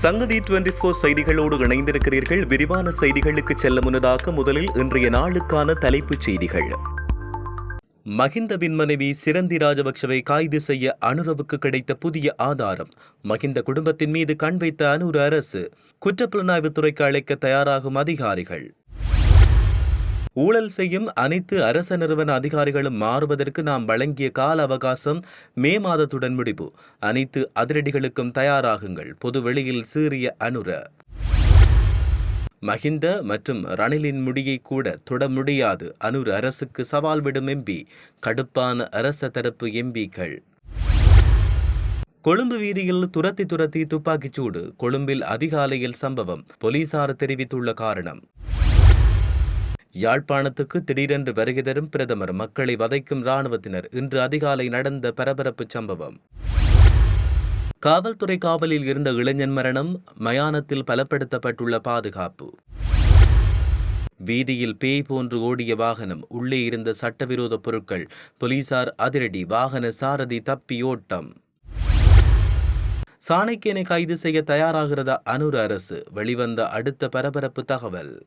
சங்கதி twenty four செய்திகளோடு இணைந்திருக்கிறீர்கள். விரிவான செய்திகளுக்கு செல்ல முன்னதாக முதலில் இன்றைய நாளுக்கான தலைப்புச் செய்திகள். மகிந்தவின் மனைவி சிரந்தி ராஜபக்சவை கைது செய்ய அனுரவுக்கு கிடைத்த புதிய ஆதாரம். மகிந்த குடும்பத்தின் மீது கண் வைத்த அனுர அரசு குற்றப்புலனாய்வுத்துறைக்கு அழைக்க தயாராகும் அதிகாரிகள். ஊழல் செய்யும் அனைத்து அரச நிறுவன அதிகாரிகளும் மாறுவதற்கு நாம் வழங்கிய கால அவகாசம் மே மாதத்துடன் முடிவு. அனைத்து அதிரடிகளுக்கும் தயாராகுங்கள். பொதுவெளியில் சீறிய அனுர. மஹிந்த மற்றும் ரணிலின் முடியை கூட தொட முடியாது. அனுர் அரசுக்கு சவால் விடும் எம்பி கடுப்பான அரச தரப்பு எம்பிக்கள் கொழும்பு வீதியில் துரத்தி துரத்தி துப்பாக்கிச் சூடு. கொழும்பில் அதிகாலையில் சம்பவம். போலீசார் தெரிவித்துள்ள காரணம். யாழ்ப்பாணத்துக்கு திடீரென்று வருகை தரும் பிரதமர் மக்களை வதைக்கும் ராணுவத்தினர் இன்று அதிகாலை நடந்த பரபரப்பு சம்பவம். காவல்துறை காவலில் இருந்த இளைஞன் மரணம் மயானத்தில் பலப்படுத்தப்பட்டுள்ள பாதுகாப்பு. வீதியில் பேய் போன்று ஓடிய வாகனம் உள்ளே இருந்த சட்டவிரோத பொருட்கள் போலீசார் அதிரடி வாகன சாரதி தப்பி ஓட்டம். சாணக்கியனை கைது செய்ய தயாராகிறதா அனுர் அரசு? வெளிவந்த அடுத்த பரபரப்பு தகவல்.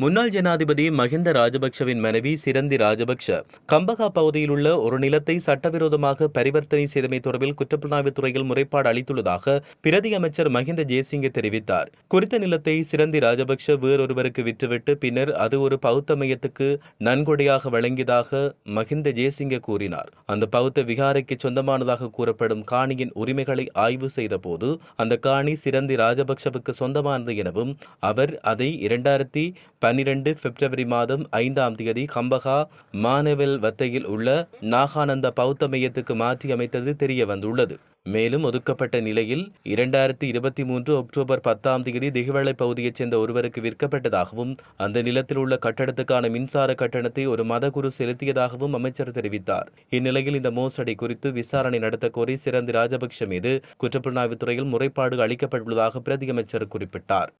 முன்னாள் ஜனாதிபதி மஹிந்த ராஜபக்ஷவின் மனைவி சிரந்தி ராஜபக்ஷ கம்பகா பகுதியில் உள்ள ஒரு நிலத்தை சட்டவிரோதமாக பரிவர்த்தனை செய்தமை தொடர்பில் குற்றப்புலனாய்வுத் துறையில் முறைப்பாடு அளித்துள்ளதாக பிரதி அமைச்சர் மஹிந்த ஜெயசிங்க தெரிவித்தார். குறித்த நிலத்தை சிரந்தி ராஜபக்ஷ வேறொருவருக்கு விற்றுவிட்டு பின்னர் அது ஒரு பௌத்த மையத்துக்கு நன்கொடையாக வழங்கியதாக மஹிந்த ஜெயசிங்க கூறினார். அந்த பௌத்த விகாரைக்கு சொந்தமானதாக கூறப்படும் காணியின் உரிமைகளை ஆய்வு செய்தபோது அந்த காணி சிரந்தி ராஜபக்ஷவுக்கு சொந்தமானது எனவும் அவர் அதை இரண்டாயிரத்தி பன்னிரண்டு பிப்ரவரி மாதம் ஐந்தாம் தேதி கம்பகா மானவெல் வத்தையில் உள்ள நாகானந்த பௌத்த மையத்துக்கு மாற்றி அமைத்தது தெரிய வந்துள்ளது. மேலும் ஒதுக்கப்பட்ட நிலையில் இரண்டாயிரத்தி இருபத்தி மூன்று அக்டோபர் பத்தாம் தேதி திகவளை பகுதியைச் சேர்ந்த ஒருவருக்கு விற்கப்பட்டதாகவும் அந்த நிலத்தில் உள்ள கட்டடத்துக்கான மின்சார கட்டணத்தை ஒரு மதகுரு செலுத்தியதாகவும் அமைச்சர் தெரிவித்தார். இந்நிலையில் இந்த மோசடி குறித்து விசாரணை நடத்த கோரி சிறந்தி ராஜபக்ஷ மீது குற்றப்புலனாய்வுத்துறையில் முறைப்பாடு அளிக்கப்பட்டுள்ளதாக பிரதியமைச்சர் குறிப்பிட்டார்.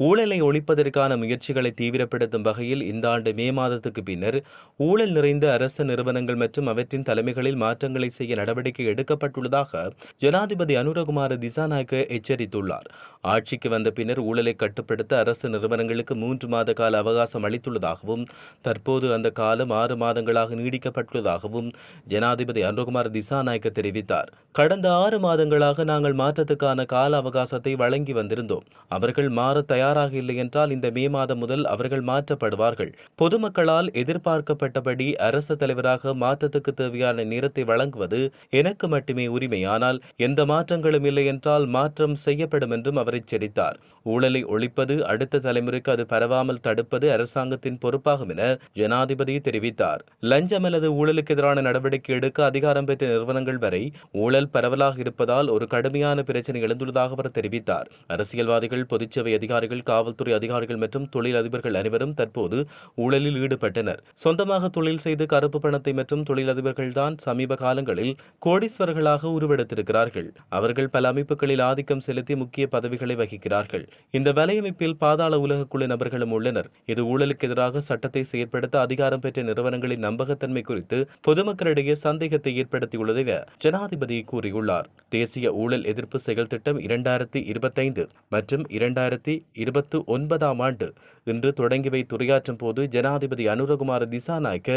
ஊழலை ஒழிப்பதற்கான முயற்சிகளை தீவிரப்படுத்தும் வகையில் இந்த ஆண்டு மே மாதத்துக்கு பின்னர் ஊழல் நிறைந்த அரச நிறுவனங்கள் மற்றும் அவற்றின் தலைமைகளில் மாற்றங்களை செய்ய நடவடிக்கை எடுக்கப்பட்டுள்ளதாக ஜனாதிபதி அனுரகுமார திசாநாயக்க எச்சரித்துள்ளார். ஆட்சிக்கு வந்த பின்னர் ஊழலை கட்டுப்படுத்த அரசு நிறுவனங்களுக்கு மூன்று மாத கால அவகாசம் அளித்துள்ளதாகவும் தற்போது அந்த காலம் ஆறு மாதங்களாக நீடிக்கப்பட்டுள்ளதாகவும் ஜனாதிபதி அனுரகுமார் திசாநாயக்க தெரிவித்தார். கடந்த ஆறு மாதங்களாக நாங்கள் மாற்றத்துக்கான கால அவகாசத்தை வழங்கி வந்திருந்தோம். அவர்கள் மாற தயார் தயாராக இல்லை என்றால் இந்த மே மாதம் முதல் அவர்கள் மாற்றப்படுவார்கள். பொதுமக்களால் எதிர்பார்க்கப்பட்டபடி அரசு தலைவராக மாற்றத்துக்கு தேவையான நேரத்தை வழங்குவது எனக்கு மட்டுமே உரிமை. ஆனால் எந்த மாற்றங்களும் இல்லை என்றால் மாற்றம் செய்யப்படும் என்றும் அவர் எச்சரித்தார். ஊழலை ஒழிப்பது அடுத்த தலைமுறைக்கு அது பரவாமல் தடுப்பது அரசாங்கத்தின் பொறுப்பாகும் என ஜனாதிபதி தெரிவித்தார். லஞ்சம் அல்லது ஊழலுக்கு எதிரான நடவடிக்கை எடுக்க அதிகாரம் பெற்ற நிறுவனங்கள் வரை ஊழல் பரவலாக இருப்பதால் ஒரு கடுமையான பிரச்சனை எழுந்துள்ளதாக அவர் தெரிவித்தார். அரசியல்வாதிகள் பொதுச்சேவை அதிகாரிகள் காவல்துறை அதிகாரிகள் மற்றும் தொழில் அதிபர்கள் அனைவரும் தற்போது ஊழலில் ஈடுபட்டனர். சொந்தமாக தொழில் செய்து கருப்பு பணத்தை மற்றும் தொழிலதிபர்கள் சமீப காலங்களில் கோடீஸ்வரர்களாக உருவெடுத்திருக்கிறார்கள். அவர்கள் பல அமைப்புகளில் ஆதிக்கம் செலுத்தி முக்கிய பதவிகளை வகிக்கிறார்கள். இந்த வலையமைப்பில் பாதாள உலக குழு நபர்களும் உள்ளனர். இது ஊழலுக்கு எதிராக சட்டத்தை செயற்படுத்த அதிகாரம் பெற்ற நிறுவனங்களின் நம்பகத்தன்மை குறித்து பொதுமக்களிடையே சந்தேகத்தை ஏற்படுத்தியுள்ளதாக ஜனாதிபதி கூறியுள்ளார். தேசிய ஊழல் எதிர்ப்பு செயல் திட்டம் இரண்டாயிரத்தி இருபத்தைந்து மற்றும் இரண்டாயிரத்தி இருபத்து ஒன்பதாம் ஆண்டு. இன்று தொடங்கி வைத்து உரையாற்றும் போது ஜனாதிபதி அனுரகுமார திசாநாயக்க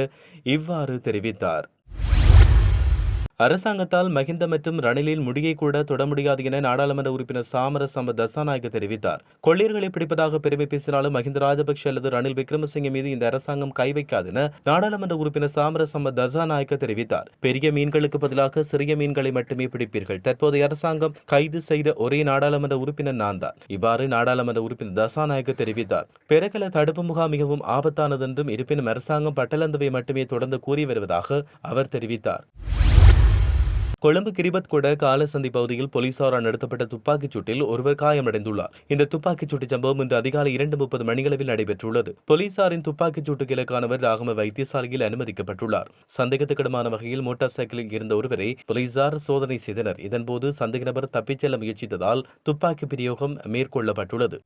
இவ்வாறு தெரிவித்தார். அரசாங்கத்தால் மஹிந்த மற்றும் ரணிலில் முடியை கூட தொட முடியாது என நாடாளுமன்ற உறுப்பினர் சாமர சம்ப தசாநாயக்க தெரிவித்தார். கொள்ளையர்களை பிடிப்பதாக பெருமை பேசினாலும் மஹிந்த ராஜபக்ஷ அல்லது ரணில் விக்ரமசிங்க மீது இந்த அரசாங்கம் கை வைக்காது என நாடாளுமன்ற உறுப்பினர் சாமர சம்ப தசாநாயக்க தெரிவித்தார். பெரிய மீன்களுக்கு பதிலாக சிறிய மீன்களை மட்டுமே பிடிப்பீர்கள். தற்போதைய அரசாங்கம் கைது செய்த ஒரே நாடாளுமன்ற உறுப்பினர் நான் தான். இவ்வாறு நாடாளுமன்ற உறுப்பினர் தசாநாயக்க தெரிவித்தார். பெரகல தடுப்பு முகாம் மிகவும் ஆபத்தானது என்றும் இருப்பினும் அரசாங்கம் பட்டலந்தவை மட்டுமே தொடர்ந்து கூறி வருவதாக அவர் தெரிவித்தார். கொழும்பு கிரிபத் கூட காலசந்தி பகுதியில் போலீசாரால் நடத்தப்பட்ட துப்பாக்கிச் சூட்டில் ஒருவர் காயமடைந்துள்ளார். இந்த துப்பாக்கிச் சூட்டு சம்பவம் இன்று அதிகாலை இரண்டு முப்பது மணியளவில் நடைபெற்றுள்ளது. போலீசாரின் துப்பாக்கிச் சூட்டுக்கு இலக்கானவர் ராகம வைத்தியசாலையில் அனுமதிக்கப்பட்டுள்ளார். சந்தேகத்துக்கிடமான வகையில் மோட்டார் சைக்கிளில் இருந்த ஒருவரை போலீசார் சோதனை செய்தனர். இதன்போது சந்தேக நபர் தப்பிச் செல்ல முயற்சித்ததால் துப்பாக்கி பிரயோகம் மேற்கொள்ளப்பட்டுள்ளது.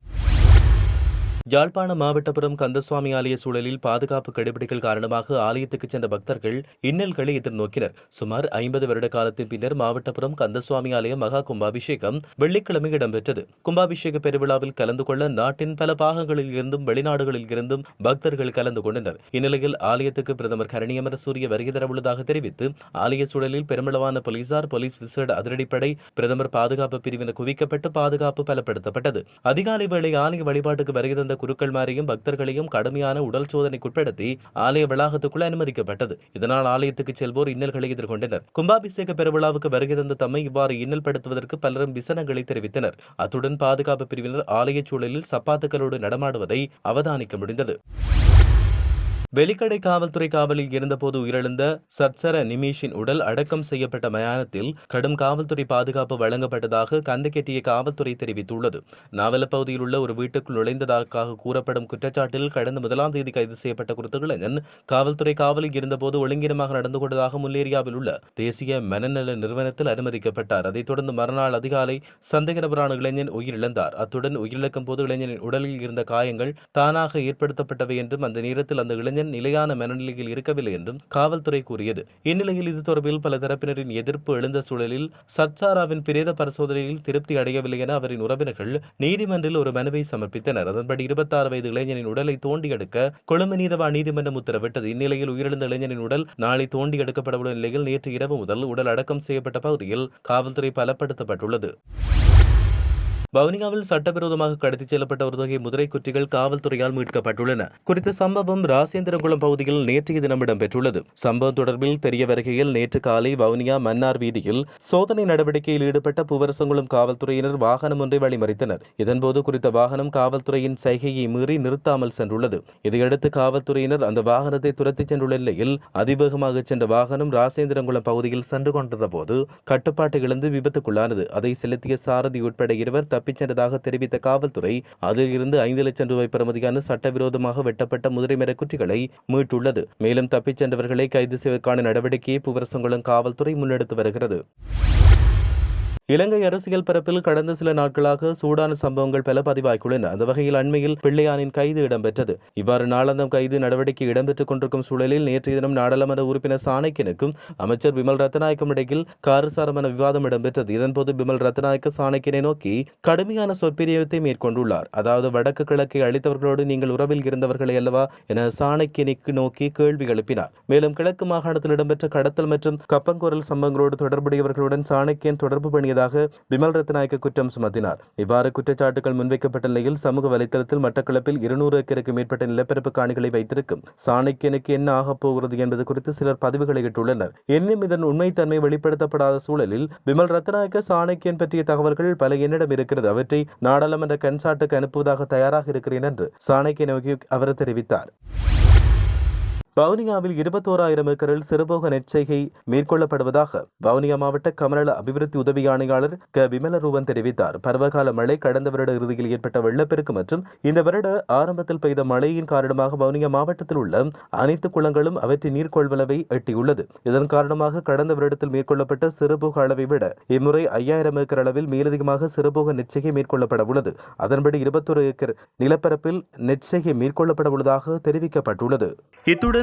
யாழ்ப்பாணம் மாவட்டபுரம் கந்தசுவாமி ஆலய சூழலில் பாதுகாப்பு கடைபிடிகள் காரணமாக ஆலயத்துக்கு சென்ற பக்தர்கள் இன்னல்களை எதிர்நோக்கினர். சுமார் ஐம்பது வருட காலத்தின் பின்னர் மாவட்டபுரம் கந்தசுவாமி ஆலய மகா கும்பாபிஷேகம் வெள்ளிக்கிழமை இடம்பெற்றது. கும்பாபிஷேக பெருவிழாவில் கலந்து கொள்ள நாட்டின் பல பாகங்களில் இருந்தும் வெளிநாடுகளில் இருந்தும் பக்தர்கள் கலந்து கொண்டனர். இந்நிலையில் ஆலயத்துக்கு பிரதமர் கரணியமர சூரிய வருகை தரவுள்ளதாக தெரிவித்து ஆலய சூழலில் பெருமளவான போலீசார் போலீஸ் விசேட அதிரடிப்படை பிரதமர் பாதுகாப்பு பிரிவினர் குவிக்கப்பட்டு பாதுகாப்பு பலப்படுத்தப்பட்டது. அதிகாலை வேளை ஆலய வழிபாட்டுக்கு வருகை தந்த குருக்கள்மாரையும் பக்தர்களையும் கடுமையான உடல் சோதனைக்குட்படுத்தி ஆலய வளாகத்துக்குள் அனுமதிக்கப்பட்டது. இதனால் ஆலயத்துக்கு செல்வோர் இன்னல்களை எதிர்கொண்டனர். கும்பாபிஷேக பெருவிழாவுக்கு வருகை தந்த தம்மை இவ்வாறு இன்னல் படுத்துவதற்கு பலரும் விசனங்களை தெரிவித்தனர். அத்துடன் பாதுகாப்பு பிரிவினர் ஆலயச் சூழலில் சப்பாத்துக்களோடு நடமாடுவதை அவதானிக்க முடிந்தது. வெலிக்கடை காவல்துறை காவலில் இருந்தபோது உயிரிழந்த சத்சர நிமிஷின் உடல் அடக்கம் செய்யப்பட்ட மயானத்தில் கடும் காவல்துறை பாதுகாப்பு வழங்கப்பட்டதாக கந்தகெட்டிய காவல்துறை தெரிவித்துள்ளது. நாவல பகுதியில் உள்ள ஒரு வீட்டுக்குள் நுழைந்ததாக கூறப்படும் குற்றச்சாட்டில் கடந்த முதலாம் தேதி கைது செய்யப்பட்ட குறித்த இளைஞன் காவல்துறை காவலில் இருந்தபோது ஒழுங்கீனமாக நடந்து கொண்டதாக முல்லேரியாவில் உள்ள தேசிய மனநல நிறுவனத்தில் அனுமதிக்கப்பட்டார். அதைத் தொடர்ந்து மறுநாள் அதிகாலை சந்தேக நபரான இளைஞன் உயிரிழந்தார். அத்துடன் உயிரிழக்கும் போது இளைஞனின் உடலில் இருந்த காயங்கள் தானாக ஏற்படுத்தப்பட்டவை என்றும் அந்த நேரத்தில் அந்த இளைஞன் நிலையான மனநிலையில் இருக்கவில்லை என்றும் காவல்துறை கூறியது. இந்நிலையில் இது தொடர்பில் பல தரப்பினரின் எதிர்ப்பு எழுந்த சூழலில் சத்சாராவின் பிரேத பரிசோதனையில் திருப்தி அடையவில்லை என அவரின் உறவினர்கள் நீதிமன்றில் ஒரு மனுவை சமர்ப்பித்தனர். அதன்படி இருபத்தாறு வயது இளைஞனின் உடலை தோண்டி எடுக்க கொழும்பு நீதவா நீதிமன்றம் உத்தரவிட்டது. இந்நிலையில் உயிரிழந்த இளைஞனின் உடல் நாளை தோண்டி எடுக்கப்படவுள்ள நிலையில் நேற்று இரவு முதல் உடல் அடக்கம் செய்யப்பட்ட பகுதியில் காவல்துறை பலப்படுத்தப்பட்டுள்ளது. வவுனியாவில் சட்டவிரோதமாக கடத்திச் செல்லப்பட்ட ஒரு தொகை முதிரை குற்றிகள் காவல்துறையால் மீட்கப்பட்டுள்ளன. குறித்த சம்பவம் ராசேந்திரகுளம் பகுதியில் நேற்றைய தினம் இடம்பெற்றுள்ளது. சம்பவம் தொடர்பில் தெரிய வருகையில் நேற்று காலை வவுனியா மன்னார் வீதியில் சோதனை நடவடிக்கையில் ஈடுபட்ட பூவரசங்குளம் காவல்துறையினர் வாகனம் ஒன்றை வழிமறித்தனர். இதன்போது குறித்த வாகனம் காவல்துறையின் சைகையை மீறி நிறுத்தாமல் சென்றுள்ளது. இதையடுத்து காவல்துறையினர் அந்த வாகனத்தை துரத்திச் சென்றுள்ள நிலையில் அதிவேகமாக சென்ற வாகனம் ராசேந்திரங்குளம் பகுதியில் சென்று கொண்டிருந்த போது கட்டுப்பாட்டை இழந்து விபத்துக்குள்ளானது. அதை செலுத்திய சாரதி உட்பட இருவர் தப்பிச் சென்றதாக தெரிவித்த காவல்துறை அதில் இருந்து ஐந்து லட்சம் ரூபாய் பெறுமதியான சட்டவிரோதமாக வெட்டப்பட்ட முதிரை மரக்குற்றிகளை மீட்டுள்ளது. மேலும் தப்பிச் சென்றவர்களை கைது செய்வதற்கான நடவடிக்கையை புவரசங்குளம் காவல்துறை முன்னெடுத்து வருகிறது. இலங்கை அரசியல் பரப்பில் கடந்த சில நாட்களாக சூடான சம்பவங்கள் பல பதிவாகியுள்ளன. அந்த வகையில் அண்மையில் பிள்ளையானின் கைது இடம்பெற்றது. இவ்வாறு நாளாந்தம் கைது நடவடிக்கை இடம்பெற்றுக் கொண்டிருக்கும் சூழலில் நேற்றைய தினம் நாடாளுமன்ற உறுப்பினர் சாணக்கியனுக்கும் அமைச்சர் பிமல் ரத்நாயக்கும் இடையில் காரசாரமான விவாதம் இடம்பெற்றது. இதன்போது பிமல் ரத்நாயக்க சாணக்கியனை நோக்கி கடுமையான சொற்பிரியத்தை மேற்கொண்டுள்ளார். அதாவது வடக்கு கிழக்கை அளித்தவர்களோடு நீங்கள் உறவில் இருந்தவர்களை அல்லவா என சாணக்கியனுக்கு நோக்கி கேள்வி எழுப்பினார். மேலும் கிழக்கு மாகாணத்தில் இடம்பெற்ற கடத்தல் மற்றும் கப்பங்கோரல் சம்பவங்களோடு தொடர்புடையவர்களுடன் சாணக்கியன் தொடர்பு பண்ணியதாக பிமல் ரத்நாயக்க குற்றம் சுமத்தினார். இவ்வாறு குற்றச்சாட்டுகள் முன்வைக்கப்பட்ட நிலையில் சமூக வலைதளத்தில் மட்டக்களப்பில் இருநூறு ஏக்கருக்கு மேற்பட்ட நிலப்பரப்பு காணிகளை வைத்திருக்கும் சாணக்கியனுக்கு என்ன ஆகப் போகிறது என்பது குறித்து சிலர் பதிவுகளை இட்டுள்ளனர். இன்னும் இதன் உண்மைத்தன்மை வெளிப்படுத்தப்படாத சூழலில் பிமல் ரத்நாயக்க சாணக்கியன் பற்றிய தகவல்கள் பல என்னிடம் இருக்கிறது. அவற்றை நாடாளுமன்ற கன்சாட்டுக்கு அனுப்புவதாக தயாராக இருக்கிறேன் என்று சாணக்கிய நோக்கி அவர் தெரிவித்தார். வவுனியாவில் இருபத்தோராயிரம் ஏக்கரில் சிறுபோக நெற்செய்கை மேற்கொள்ளப்படுவதாக வவுனியா மாவட்ட கமநல அபிவிருத்தி உதவி ஆணையாளர் க. விமலரூபன் தெரிவித்தார். பருவகால மழை கடந்த வருட இறுதியில் ஏற்பட்ட வெள்ளப்பெருக்கு மற்றும் இந்த வருட ஆரம்பத்தில் பெய்த மழையின் காரணமாக வவுனியா மாவட்டத்தில் உள்ள அனைத்து குளங்களும் அவற்றின் நீர்கொள்வளவை எட்டியுள்ளது. இதன் காரணமாக கடந்த வருடத்தில் மேற்கொள்ளப்பட்ட சிறுபோக அளவை விட இம்முறை ஐயாயிரம் ஏக்கர் அளவில் மேலதிகமாக சிறுபோக நெற்செய்கை மேற்கொள்ளப்பட உள்ளது. அதன்படி இருபத்தொரு ஏக்கர் நிலப்பரப்பில் நெற்செய்கை மேற்கொள்ளப்பட உள்ளதாக தெரிவிக்கப்பட்டுள்ளது. இத்துடன்